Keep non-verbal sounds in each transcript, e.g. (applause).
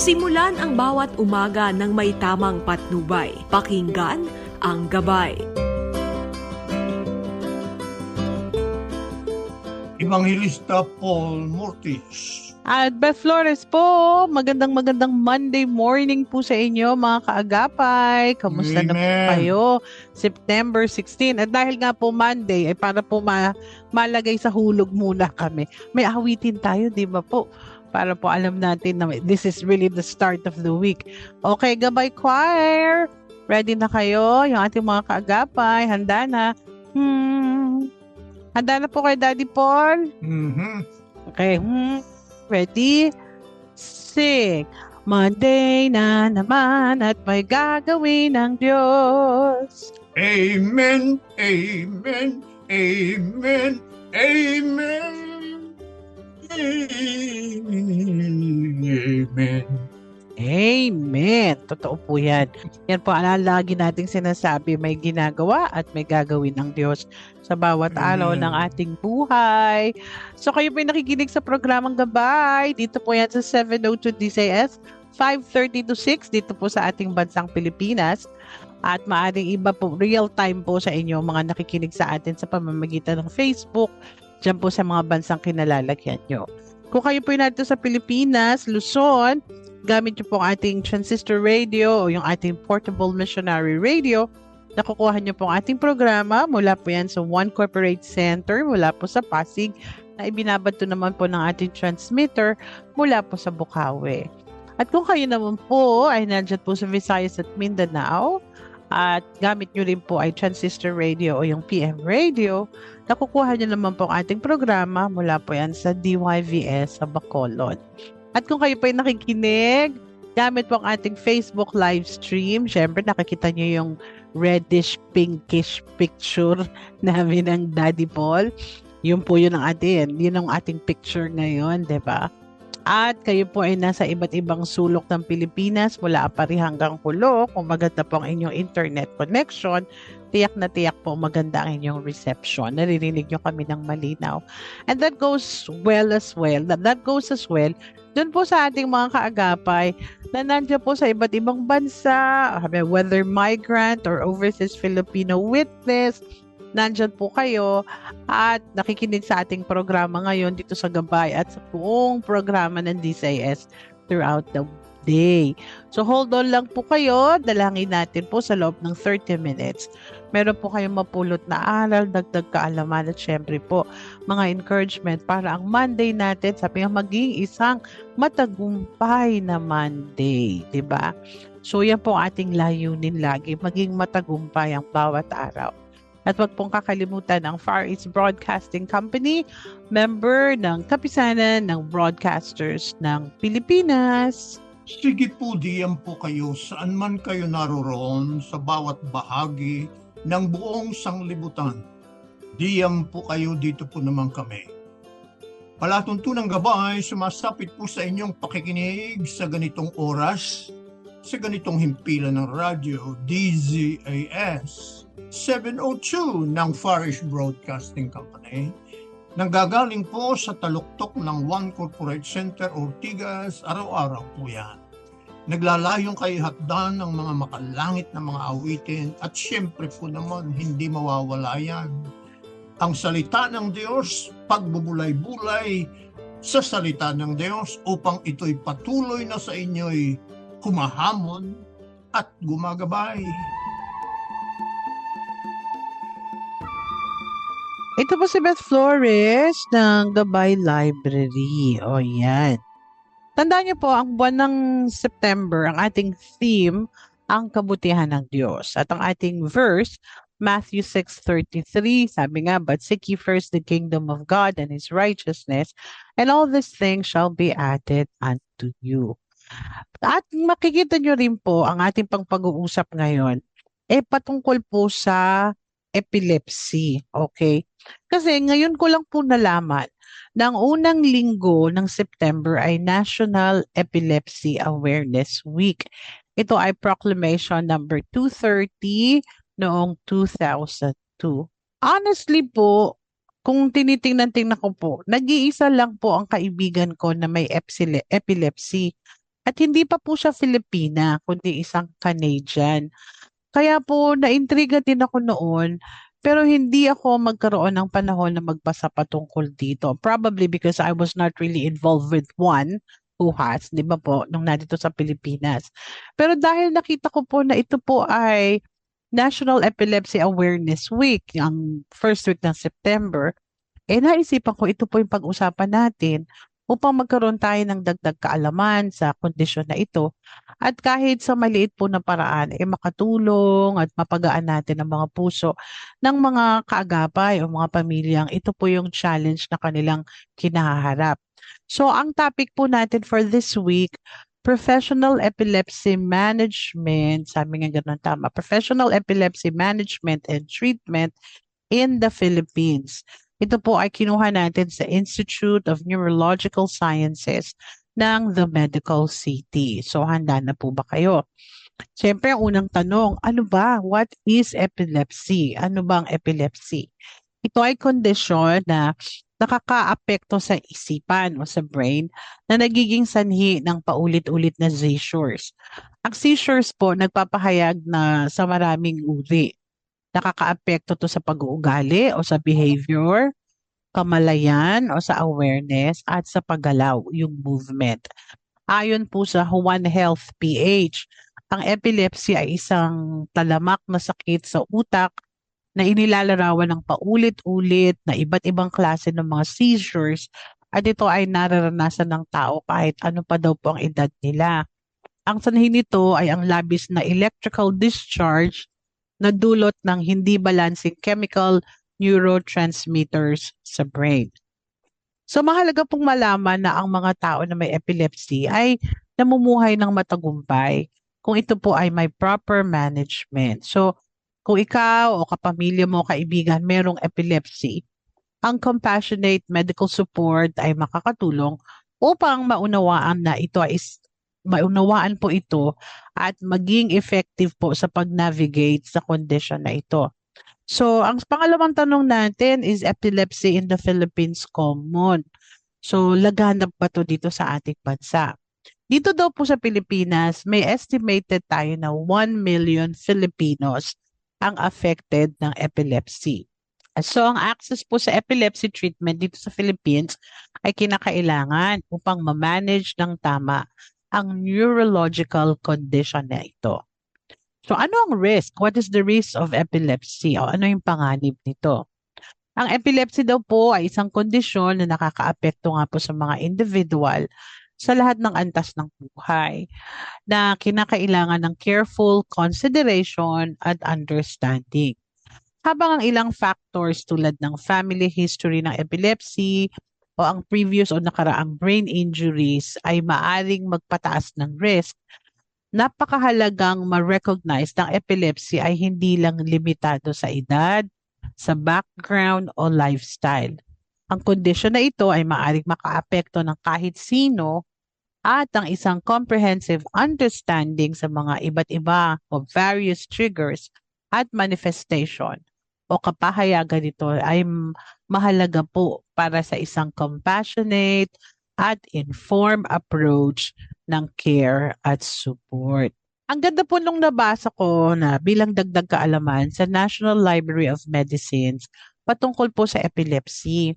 Simulan ang bawat umaga ng may tamang patnubay. Pakinggan ang gabay. Evangelista Paul Mortis. At Beth Flores po, magandang magandang Monday morning po sa inyo mga kaagapay. Kamusta na po Amen. kayo? September 16. At dahil nga po Monday, ay para po ma- malagay sa hulog muna kami. May awitin tayo, di ba po? Para po alam natin na this is really the start of the week. Okay, Gabay Choir! Ready na kayo? Yung ating mga kaagapay, handa na. Hmm. Handa na po kay Daddy Paul? Mhm. Okay. Hmm. Ready? Sing. Monday na naman at may gagawin ng Diyos. Amen, amen, amen, amen. Amen. Amen. Totoo po yan. Yan po ang lagi nating sinasabi, may ginagawa at may gagawin ng Diyos sa bawat araw ng ating buhay. So kayo po yung nakikinig sa programang Gabay. Dito po yan sa 702 DCS, 5.30 to 6 dito po sa ating bansang Pilipinas. At maaring iba po, real time po sa inyo mga nakikinig sa atin sa pamamagitan ng Facebook, dyan po sa mga bansang kinalalagyan nyo. Kung kayo po narito sa Pilipinas, Luzon, gamit nyo po ang ating transistor radio o yung ating portable missionary radio, nakukuha nyo po ang ating programa mula po yan sa One Corporate Center, mula po sa Pasig, na ibinabato naman po ng ating transmitter mula po sa Bukawi. At kung kayo naman po ay nandyan po sa Visayas at Mindanao, at gamit nyo rin po ay transistor radio o yung PM radio, nakukuha nyo naman po ang ating programa mula po yan sa DYVS sa Bacolod. At kung kayo po ay nakikinig, gamit po ang ating Facebook live stream, syempre nakikita nyo yung reddish pinkish picture (laughs) namin ng Daddy Paul. Yun po yun ang atin. Yun ang ating picture ngayon, 'di ba? At kayo po ay nasa iba't ibang sulok ng Pilipinas mula Apari hanggang Kulo. Kung maganda po ang inyong internet connection, tiyak na tiyak po maganda ang inyong reception. Naririnig nyo kami ng malinaw. And that goes well as well. That, that goes as well doon po sa ating mga kaagapay na nandiyan po sa iba't ibang bansa, whether migrant or overseas Filipino witness, nandyan po kayo at nakikinig sa ating programa ngayon dito sa Gabay at sa buong programa ng DCIS throughout the day. So hold on lang po kayo, dalangin natin po sa loob ng 30 minutes. Meron po kayong mapulot na aral, dagdag kaalaman at syempre po mga encouragement para ang Monday natin sabi nga maging isang matagumpay na Monday, 'di ba? So yan po ating layunin lagi, maging matagumpay ang bawat araw. At wag pong kakalimutan ang Far East Broadcasting Company, member ng kapisanan ng broadcasters ng Pilipinas. Sige po, diyan po kayo saan man kayo naroroon sa bawat bahagi ng buong sanglibutan. Diyan po kayo, dito po naman kami. Palatuntunang gabay, sumasapit po sa inyong pakikinig sa ganitong oras, sa ganitong himpilan ng radyo, DZAS 702 ng Farish Broadcasting Company, nanggagaling po sa taluktok ng One Corporate Center Ortigas, araw-araw po yan. Naglalayong kay hatdan ng mga makalangit na mga awitin at syempre po naman hindi mawawala yan. Ang salita ng Diyos, pagbubulay-bulay sa salita ng Diyos upang ito'y patuloy na sa inyo'y humahamon at gumagabay. Ito po si Beth Flores ng Gabay Library. O yan. Tandaan niyo po, ang buwan ng September, ang ating theme, ang kabutihan ng Diyos. At ang ating verse, Matthew 6.33, sabi nga, But seek ye first the kingdom of God and His righteousness, and all these things shall be added unto you. At makikita nyo rin po, ang ating pang pag-uusap ngayon, eh patungkol po sa epilepsy. Okay? Kasi ngayon ko lang po nalaman na ang unang linggo ng September ay National Epilepsy Awareness Week. Ito ay proclamation number 230 noong 2002. Honestly po, kung tinitingnan-tingnan ko po, nag-iisa lang po ang kaibigan ko na may epilepsy. At hindi pa po siya Filipina, kundi isang Canadian. Kaya po naintriga din ako noon, pero hindi ako magkaroon ng panahon na magbasa patungkol dito. Probably because I was not really involved with one who has, di ba po, nung nandito sa Pilipinas. Pero dahil nakita ko po na ito po ay National Epilepsy Awareness Week, ang first week ng September, eh naisipan ko ito po yung pag-usapan natin upang magkaroon tayo ng dagdag kaalaman sa kondisyon na ito at kahit sa maliit po na paraan eh makatulong at mapagaan natin ang mga puso ng mga kaagapay o mga pamilyang ito po yung challenge na kanilang kinaharap. So ang topic po natin for this week Professional Epilepsy Management, sabi nga ganun tama, Professional Epilepsy Management and Treatment in the Philippines. Ito po ay kinuha natin sa Institute of Neurological Sciences ng The Medical City. So handa na po ba kayo? Siyempre, ang unang tanong, ano ba? What is epilepsy? Ano ba ang epilepsy? Ito ay kondisyon na nakakaapekto sa isipan o sa brain na nagiging sanhi ng paulit-ulit na seizures. Ang seizures po nagpapahayag na sa maraming uri nakakaapekto to sa pag-uugali o sa behavior, kamalayan o sa awareness at sa paggalaw, yung movement. Ayon po sa One Health PH, ang epilepsy ay isang talamak na sakit sa utak na inilalarawan ng paulit-ulit na iba't ibang klase ng mga seizures at ito ay nararanasan ng tao kahit ano pa daw po ang edad nila. Ang sanhi nito ay ang labis na electrical discharge na dulot ng hindi balancing chemical neurotransmitters sa brain. So mahalaga pong malaman na ang mga tao na may epilepsy ay namumuhay ng matagumpay kung ito po ay may proper management. So kung ikaw o kapamilya mo, kaibigan, merong epilepsy, ang compassionate medical support ay makakatulong upang maunawaan na ito ay maunawaan po ito at maging effective po sa pag-navigate sa condition na ito. So, ang pangalawang tanong natin is epilepsy in the Philippines common. So, laganap ba to dito sa ating bansa? Dito daw po sa Pilipinas, may estimated tayo na 1 million Filipinos ang affected ng epilepsy. So, ang access po sa epilepsy treatment dito sa Philippines ay kinakailangan upang ma-manage ng tama ang neurological condition na ito. So ano ang risk? What is the risk of epilepsy? O ano yung panganib nito? Ang epilepsy daw po ay isang kondisyon na nakakaapekto nga po sa mga individual sa lahat ng antas ng buhay na kinakailangan ng careful consideration at understanding. Habang ang ilang factors tulad ng family history ng epilepsy o ang previous o nakaraang brain injuries ay maaring magpataas ng risk napakahalagang ma-recognize ng epilepsy ay hindi lang limitado sa edad, sa background o lifestyle. Ang kondisyon na ito ay maaaring makaapekto ng kahit sino at ang isang comprehensive understanding sa mga iba't iba o various triggers at manifestation o kapahayagan nito ay mahalaga po para sa isang compassionate at informed approach ng care at support. Ang ganda po nung nabasa ko na bilang dagdag kaalaman sa National Library of Medicines patungkol po sa epilepsy.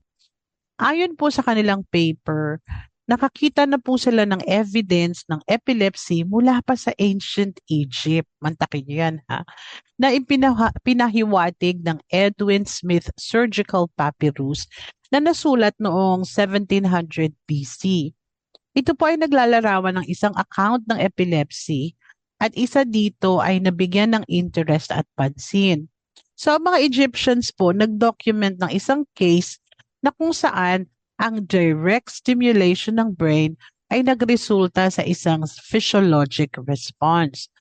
Ayon po sa kanilang paper, nakakita na po sila ng evidence ng epilepsy mula pa sa ancient Egypt. Mantakin niyo yan ha. Na ipinaha- pinahiwatig ng Edwin Smith Surgical Papyrus na nasulat noong 1700 BC. Ito po ay naglalarawan ng isang account ng epilepsy at isa dito ay nabigyan ng interest at pansin. So ang mga Egyptians po nag-document ng isang case na kung saan ang direct stimulation ng brain ay nagresulta sa isang physiologic response.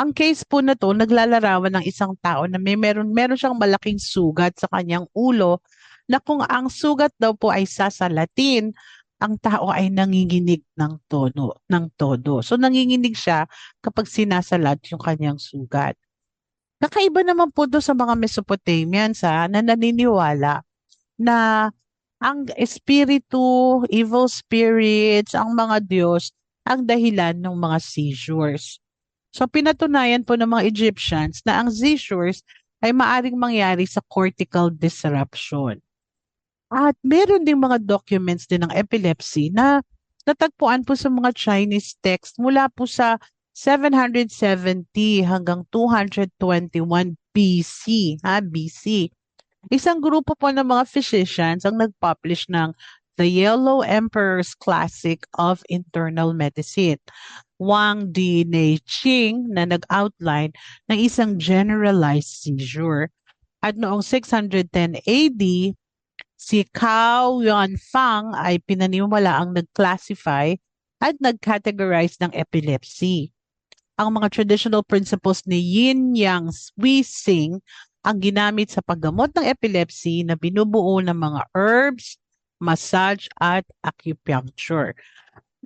Ang case po na to naglalarawan ng isang tao na may meron, meron siyang malaking sugat sa kanyang ulo na kung ang sugat daw po ay sasalatin, ang tao ay nanginginig ng tono, ng todo. So nanginginig siya kapag sinasalat yung kanyang sugat. Kakaiba naman po do sa mga Mesopotamians ha, na naniniwala na ang espiritu, evil spirits, ang mga Diyos ang dahilan ng mga seizures. So pinatunayan po ng mga Egyptians na ang seizures ay maaring mangyari sa cortical disruption. At meron ding mga documents din ng epilepsy na natagpuan po sa mga Chinese text mula po sa 770 hanggang 221 BC, ha, BC. Isang grupo po ng mga physicians ang nag-publish ng The Yellow Emperor's Classic of Internal Medicine. Wang Di Ching na nag-outline ng isang generalized seizure. At noong 610 AD, si Cao Yuanfang ay pinaniwala ang nag-classify at nag-categorize ng epilepsy. Ang mga traditional principles ni Yin Yang Sui Sing ang ginamit sa paggamot ng epilepsy na binubuo ng mga herbs, massage at acupuncture.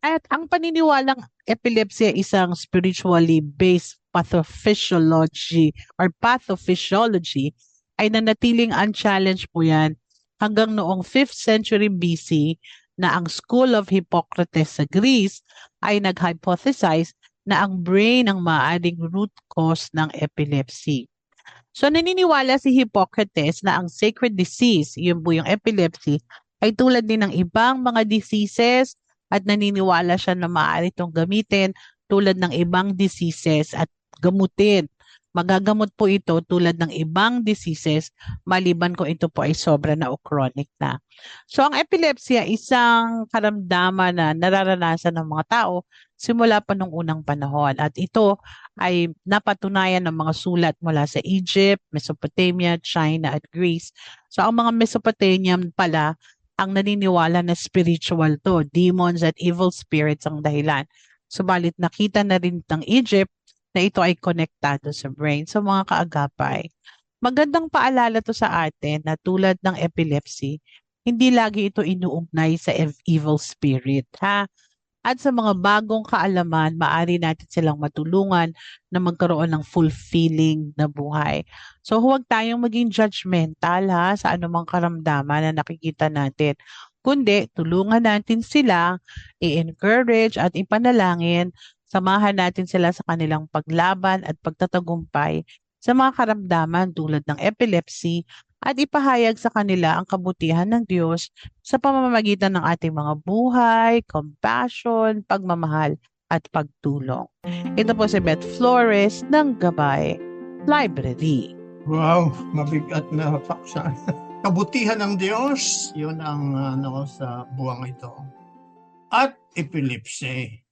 At ang paniniwalang epilepsy ay isang spiritually based pathophysiology or pathophysiology ay nanatiling unchallenged po yan hanggang noong 5th century BC na ang School of Hippocrates sa Greece ay nag-hypothesize na ang brain ang maaaring root cause ng epilepsy. So naniniwala si Hippocrates na ang sacred disease, yun po yung epilepsy, ay tulad din ng ibang mga diseases at naniniwala siya na maaari itong gamitin tulad ng ibang diseases at gamutin. Magagamot po ito tulad ng ibang diseases maliban kung ito po ay sobra na o chronic na. So ang epilepsy ay isang karamdaman na nararanasan ng mga tao simula pa nung unang panahon at ito ay napatunayan ng mga sulat mula sa Egypt, Mesopotamia, China at Greece. So ang mga Mesopotamian pala ang naniniwala na spiritual to, demons at evil spirits ang dahilan. Subalit nakita na rin ng Egypt na ito ay konektado sa brain. So mga kaagapay, magandang paalala to sa atin na tulad ng epilepsy, hindi lagi ito inuugnay sa ev- evil spirit. Ha? At sa mga bagong kaalaman, maaari natin silang matulungan na magkaroon ng fulfilling na buhay. So huwag tayong maging judgmental ha sa anumang karamdaman na nakikita natin. Kundi tulungan natin sila, i-encourage at ipanalangin Samahan natin sila sa kanilang paglaban at pagtatagumpay sa mga karamdaman tulad ng epilepsy at ipahayag sa kanila ang kabutihan ng Diyos sa pamamagitan ng ating mga buhay, compassion, pagmamahal at pagtulong. Ito po si Beth Flores ng Gabay Library. Wow, mabigat na paksa. (laughs) Kabutihan ng Diyos, yun ang ano sa buwang ito. At epilepsy,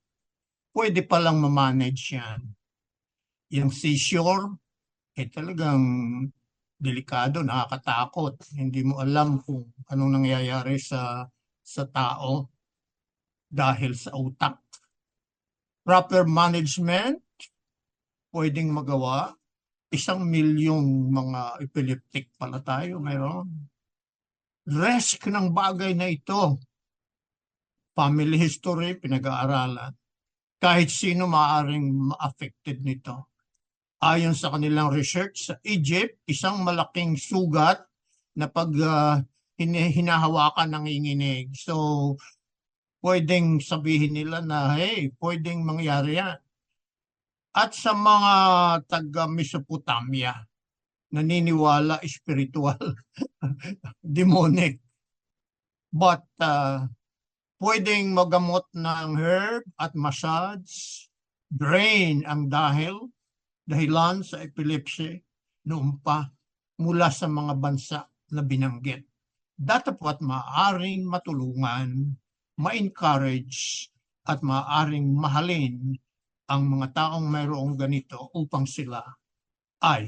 pwede palang ma-manage yan. Yung seizure, eh talagang delikado, nakakatakot. Hindi mo alam kung anong nangyayari sa sa tao dahil sa utak. Proper management, pwedeng magawa. Isang milyong mga epileptic pala tayo mayroon. Risk ng bagay na ito. Family history, pinag-aaralan. Kahit sino maaaring ma-affected nito. Ayon sa kanilang research sa Egypt, isang malaking sugat na pag uh, hinahawakan ng inginig. So, pwedeng sabihin nila na, hey, pwedeng mangyari yan. At sa mga taga-Mesopotamia, naniniwala (laughs) spiritual, demonic. But uh, pwedeng magamot ng herb at massage, brain ang dahil, dahilan sa epilepsy noon pa mula sa mga bansa na binanggit. Datapwat maaaring matulungan, ma-encourage, at maaaring mahalin ang mga taong mayroong ganito upang sila ay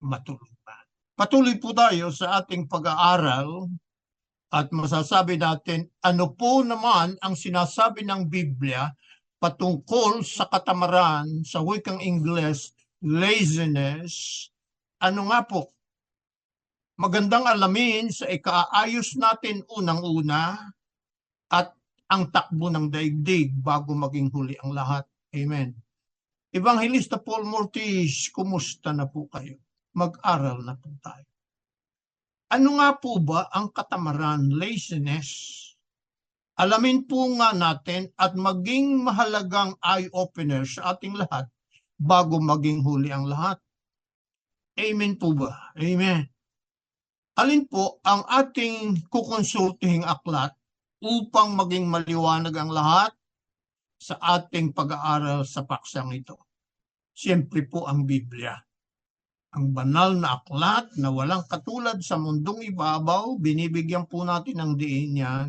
matulungan. Patuloy po tayo sa ating pag-aaral at masasabi natin ano po naman ang sinasabi ng Biblia patungkol sa katamaran sa wikang Ingles, laziness. Ano nga po? Magandang alamin sa ikaayos natin unang-una at ang takbo ng daigdig bago maging huli ang lahat. Amen. Evangelista Paul Mortis, kumusta na po kayo? Mag-aral na po tayo. Ano nga po ba ang katamaran, laziness? Alamin po nga natin at maging mahalagang eye-opener sa ating lahat bago maging huli ang lahat. Amen po ba? Amen. Alin po ang ating kukonsultihing aklat upang maging maliwanag ang lahat sa ating pag-aaral sa paksang ito? Siyempre po ang Biblia. Ang banal na aklat na walang katulad sa mundong ibabaw, binibigyan po natin ng diin yan.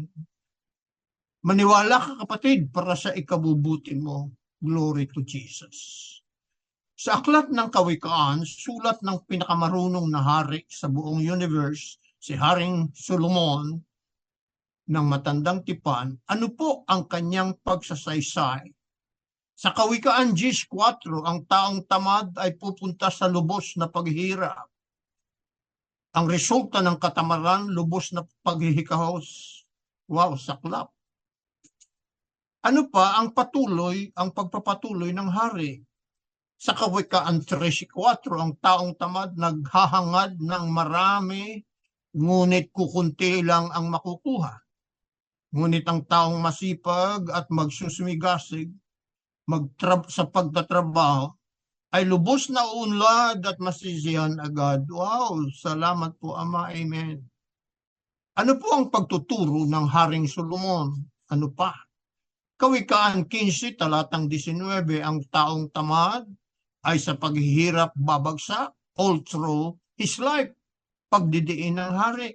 Maniwala ka kapatid para sa ikabubuti mo. Glory to Jesus. Sa aklat ng kawikaan, sulat ng pinakamarunong na hari sa buong universe, si Haring Solomon ng matandang tipan, ano po ang kanyang pagsasaysay? Sa kawikaan 10.4, ang taong tamad ay pupunta sa lubos na paghihirap. Ang resulta ng katamaran, lubos na paghihikahos. Wow, saklap. Ano pa ang patuloy, ang pagpapatuloy ng hari? Sa kawikaan 13.4, ang taong tamad naghahangad ng marami, ngunit kukunti lang ang makukuha. Ngunit ang taong masipag at magsusumigasig magtra- sa pagtatrabaho ay lubos na unlad at masisihan agad. Wow, salamat po Ama, Amen. Ano po ang pagtuturo ng Haring Solomon? Ano pa? Kawikaan 15, talatang 19, ang taong tamad ay sa paghihirap babagsak all through his life. Pagdidiin ng hari.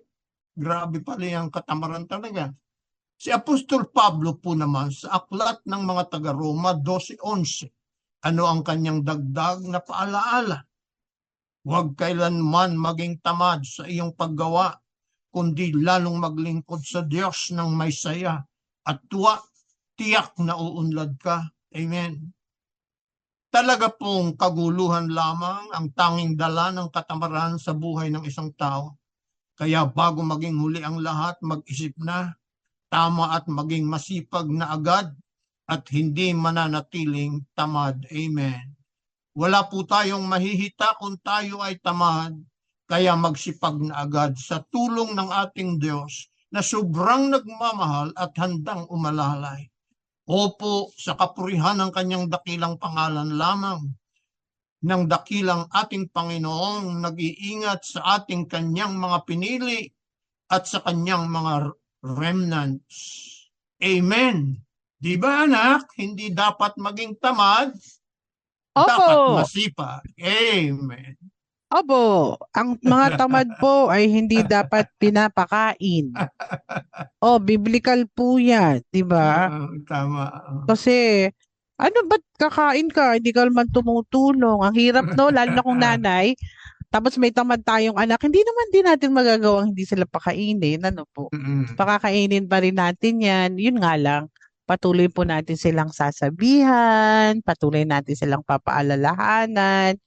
Grabe pala yung katamaran talaga. Si Apostol Pablo po naman sa aklat ng mga taga-Roma 12.11, ano ang kanyang dagdag na paalaala? Huwag kailanman maging tamad sa iyong paggawa, kundi lalong maglingkod sa Diyos ng may saya at tuwa, tiyak na uunlad ka. Amen. Talaga pong kaguluhan lamang ang tanging dala ng katamaran sa buhay ng isang tao. Kaya bago maging huli ang lahat, mag-isip na tama at maging masipag na agad at hindi mananatiling tamad. Amen. Wala po tayong mahihita kung tayo ay tamad, kaya magsipag na agad sa tulong ng ating Diyos na sobrang nagmamahal at handang umalalay. Opo, sa kapurihan ng kanyang dakilang pangalan lamang, ng dakilang ating Panginoong nag-iingat sa ating kanyang mga pinili at sa kanyang mga remnants. Amen. Di ba anak, hindi dapat maging tamad, dapat Opo, masipag. Amen. opo. Ang mga tamad po ay hindi dapat (laughs) pinapakain. Oh, biblical po yan, di ba? Ah, tama. Kasi, ano ba't kakain ka? Hindi ka naman tumutulong. Ang hirap no, lalo na kung nanay. Tapos may tamad tayong anak. Hindi naman din natin magagawang hindi sila pakainin. Ano po? Mm-mm. Pakakainin pa rin natin yan. Yun nga lang. Patuloy po natin silang sasabihan. Patuloy natin silang papaalalahanan.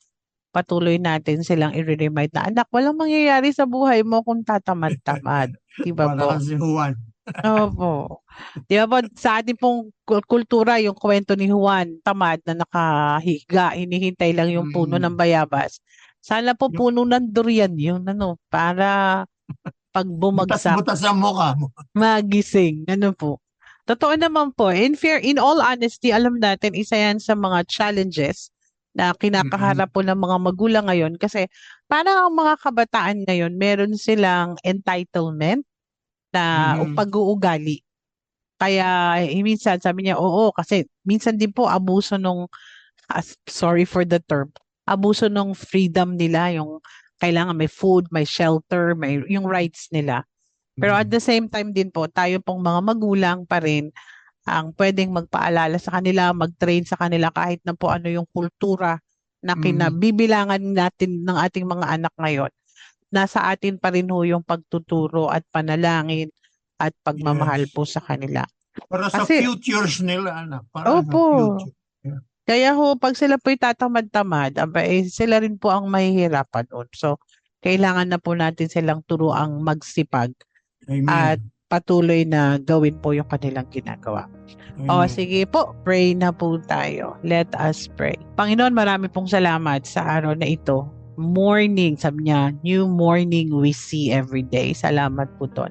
Patuloy natin silang i-remind na, anak, walang mangyayari sa buhay mo kung tatamad-tamad. (laughs) Di ba po? Si Juan. Opo. Di ba po, sa ating pong kul- kultura, yung kwento ni Juan, tamad na nakahiga, hinihintay lang yung puno Mm. ng bayabas. Sana po puno ng durian yun, ano, para (laughs) pag bumagsak, Butas-butas ang mukha mo. magising, ano po. Totoo naman po, in fair, in all honesty, alam natin, isa yan sa mga challenges na kinakaharap po ng mga magulang ngayon kasi parang ang mga kabataan ngayon, meron silang entitlement na Mhm. pag-uugali. Kaya eh, minsan sabi niya, oo, kasi minsan din po abuso nung, as- sorry for the term, abuso nung freedom nila, yung kailangan may food, may shelter, may yung rights nila. Pero Mm. at the same time din po, tayo pong mga magulang pa rin ang pwedeng magpaalala sa kanila, mag-train sa kanila kahit na po ano yung kultura na Mm. kinabibilangan natin ng ating mga anak ngayon. Nasa atin pa rin ho yung pagtuturo at panalangin at pagmamahal Yes. po sa kanila. Para sa Kasi- futures nila, anak. Para sa Opo. future. Kaya ho, pag sila po'y tatamad-tamad, aba, eh, sila rin po ang mahihirapan doon. So, kailangan na po natin silang turuang magsipag Amen. at patuloy na gawin po yung kanilang ginagawa. O Amen. sige po, pray na po tayo. Let us pray. Panginoon, marami pong salamat sa araw na ito. morning, sabi niya, new morning we see every day. Salamat po doon.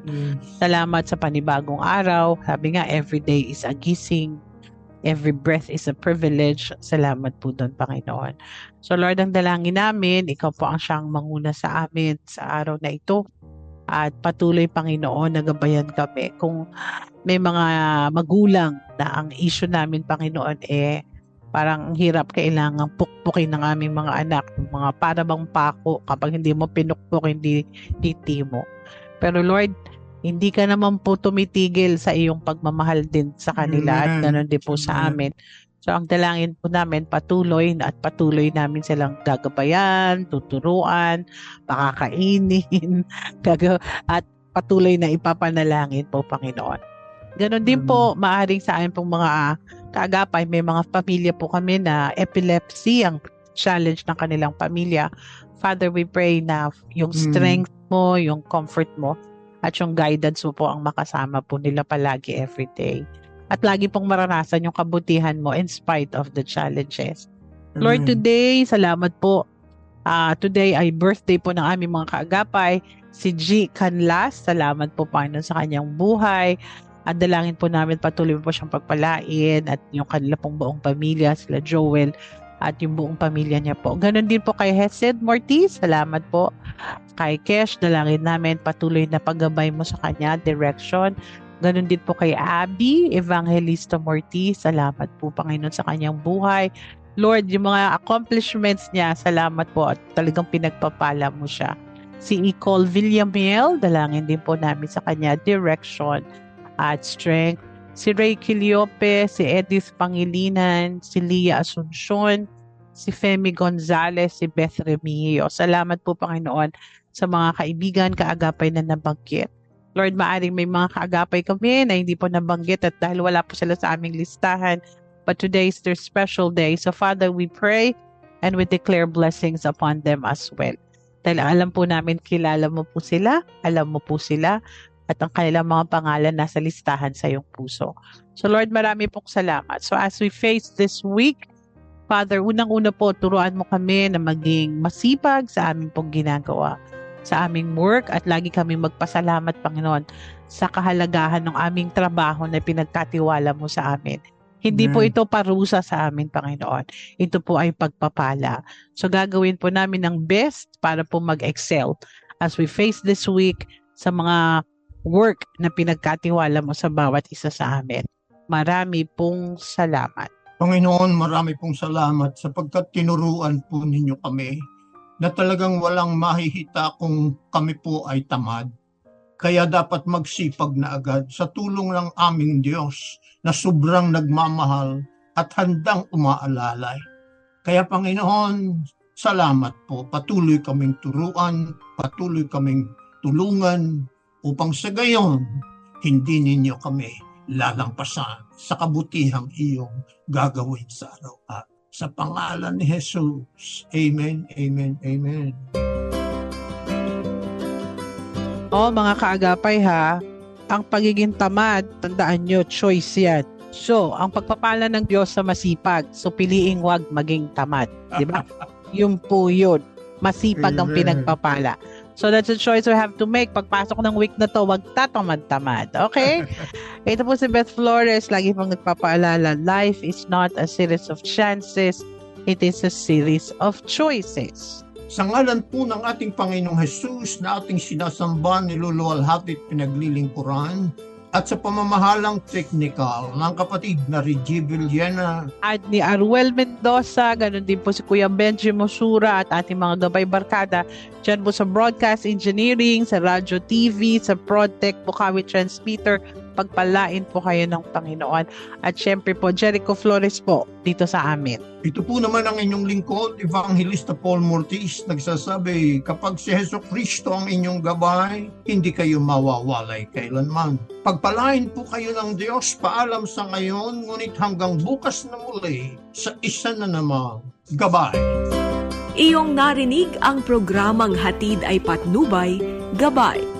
Salamat sa panibagong araw. Sabi nga, every day is a gising. Every breath is a privilege. Salamat po doon, Panginoon. So Lord, ang dalangin namin, ikaw po ang siyang manguna sa amin sa araw na ito. At patuloy, Panginoon, nagabayan kami. Kung may mga magulang na ang issue namin, Panginoon, eh, parang ang hirap kailangan pukpukin ng aming mga anak, mga para bang pako kapag hindi mo pinukpok, hindi titi mo. Pero Lord, hindi ka naman po tumitigil sa iyong pagmamahal din sa kanila at Amen. ganoon din po sa amin. So ang dalangin po namin patuloy at patuloy namin silang gagabayan, tuturuan, pakakainin, (laughs) gaga- at patuloy na ipapanalangin po Panginoon. Ganon din po maaring sa amin pong mga kaagapay, may mga pamilya po kami na epilepsy ang challenge ng kanilang pamilya. Father, we pray na yung Mm. strength mo, yung comfort mo, at yung guidance mo po ang makasama po nila palagi every day. At lagi pong maranasan yung kabutihan mo in spite of the challenges. Lord, Amen. today, salamat po. Ah, today ay birthday po ng aming mga kaagapay, si G. Canlas. Salamat po, Panginoon, sa kanyang buhay. At dalangin po namin patuloy po siyang pagpalain at yung kanila pong buong pamilya, sila Joel at yung buong pamilya niya po. Ganon din po kay Hesed Mortiz. Salamat po. Kay Kesh, dalangin namin patuloy na paggabay mo sa kanya, direction. Ganon din po kay Abby, Evangelista Mortiz. Salamat po, Panginoon, sa kanyang buhay. Lord, yung mga accomplishments niya, salamat po at talagang pinagpapala mo siya. Si Nicole Villamiel, dalangin din po namin sa kanya, direction at strength. Si Ray Quiliope, si Edith Pangilinan, si Lia Asuncion, si Femi Gonzalez, si Beth Remigio. Salamat po Panginoon sa mga kaibigan, kaagapay na nabanggit. Lord, maaring may mga kaagapay kami na hindi po nabanggit at dahil wala po sila sa aming listahan, but today is their special day. So Father, we pray and we declare blessings upon them as well. Dahil alam po namin, kilala mo po sila, alam mo po sila, at ang kanilang mga pangalan nasa listahan sa iyong puso. So Lord, marami pong salamat. So as we face this week, Father, unang-una po, turuan mo kami na maging masipag sa aming pong ginagawa, sa aming work, at lagi kami magpasalamat, Panginoon, sa kahalagahan ng aming trabaho na pinagkatiwala mo sa amin. Hindi po Amen. ito parusa sa amin, Panginoon. Ito po ay pagpapala. So gagawin po namin ang best para po mag-excel as we face this week sa mga work na pinagkatiwala mo sa bawat isa sa amin. Marami pong salamat. Panginoon, marami pong salamat sapagkat tinuruan po ninyo kami na talagang walang mahihita kung kami po ay tamad. Kaya dapat magsipag na agad sa tulong ng aming Diyos na sobrang nagmamahal at handang umaalalay. Kaya Panginoon, salamat po. Patuloy kaming turuan, patuloy kaming tulungan upang sa gayon hindi ninyo kami lalampasan sa kabutihang iyong gagawin sa araw at sa pangalan ni Jesus. Amen, amen, amen. O mga kaagapay ha, ang pagiging tamad, tandaan nyo, choice yan. So, ang pagpapala ng Diyos sa masipag, so piliing wag maging tamad. Di ba? (laughs) Yung po yun. Masipag ang Amen. pinagpapala. So that's a choice we have to make. Pagpasok ng week na to, wag tatamad-tamad. Okay? (laughs) Ito po si Beth Flores, lagi pong nagpapaalala, life is not a series of chances, it is a series of choices. Sa ngalan po ng ating Panginoong Jesus na ating sinasamba, niluluwalhati at pinaglilingkuran, at sa pamamahalang technical ng kapatid na Reggie Villena, at ni Aruel Mendoza, ganun din po si Kuya Benji Mosura at ating mga gabay barkada. Dyan po sa broadcast engineering, sa radio TV, sa ProdTech, Bukawi Transmitter, pagpalain po kayo ng Panginoon. At syempre po, Jericho Flores po dito sa amin. Ito po naman ang inyong lingkod, Evangelista Paul Mortis, nagsasabi, kapag si Heso Kristo ang inyong gabay, hindi kayo mawawalay kailanman. Pagpalain po kayo ng Diyos, paalam sa ngayon, ngunit hanggang bukas na muli, sa isa na namang gabay. Iyong narinig ang programang Hatid ay Patnubay, Gabay